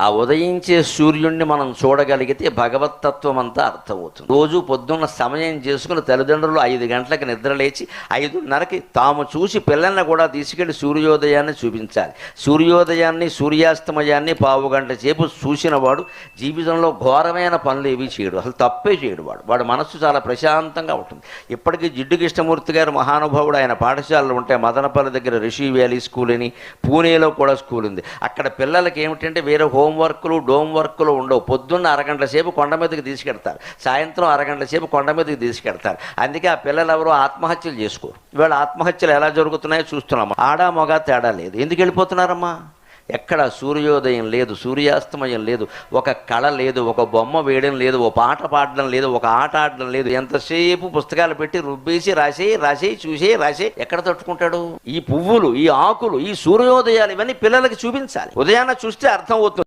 ఆ ఉదయించే సూర్యుడిని మనం చూడగలిగితే భగవతత్వం అంతా అర్థమవుతుంది. రోజు పొద్దున్న సమయం చేసుకుని తల్లిదండ్రులు ఐదు గంటలకు నిద్ర లేచి ఐదున్నరకి తాము చూసి పిల్లల్ని కూడా తీసుకెళ్ళి సూర్యోదయాన్ని చూపించాలి. సూర్యోదయాన్ని సూర్యాస్తమయాన్ని పావు గంట సేపు చూసిన వాడు జీవితంలో ఘోరమైన పనులు ఏవి చేయడు. అసలు తప్పే చేయడు వాడు. వాడు మనస్సు చాలా ప్రశాంతంగా ఉంటుంది. ఇప్పటికీ జిడ్డు కృష్ణమూర్తి గారు మహానుభావుడు. ఆయన పాఠశాలలు ఉంటాయి మదనపల్లి దగ్గర రిషి వ్యాలీ స్కూల్ అని పూణేలో కూడా స్కూల్ ఉంది. అక్కడ పిల్లలకి ఏమిటంటే వేరే హోంవర్క్లు డోమ్ వర్క్లు ఉండవు. పొద్దున్న అరగంట సేపు కొండ మీదకి తీసుకెడతారు. సాయంత్రం అరగంట సేపు కొండ మీదకి తీసుకెడతారు. అందుకే ఆ పిల్లలు ఎవరో ఆత్మహత్యలు చేసుకోరు. వీళ్ళ ఆత్మహత్యలు ఎలా జరుగుతున్నాయో చూస్తున్నాము? ఆడా మగ తేడా లేదు. ఎందుకు వెళ్ళిపోతున్నారమ్మా? ఎక్కడ సూర్యోదయం లేదు సూర్యాస్తమయం లేదు ఒక కళ లేదు ఒక బొమ్మ వేయడం లేదు ఒక పాట పాడడం లేదు ఒక ఆట ఆడడం లేదు ఎంతసేపు పుస్తకాలు పెట్టి రుబ్బేసి రాసే రాసే చూసే రాసే ఎక్కడ తట్టుకుంటాడు? ఈ పువ్వులు ఈ ఆకులు ఈ సూర్యోదయాలు ఇవన్నీ పిల్లలకి చూపించాలి. ఉదయాన్న చూస్తే అర్థం అవుతుంది.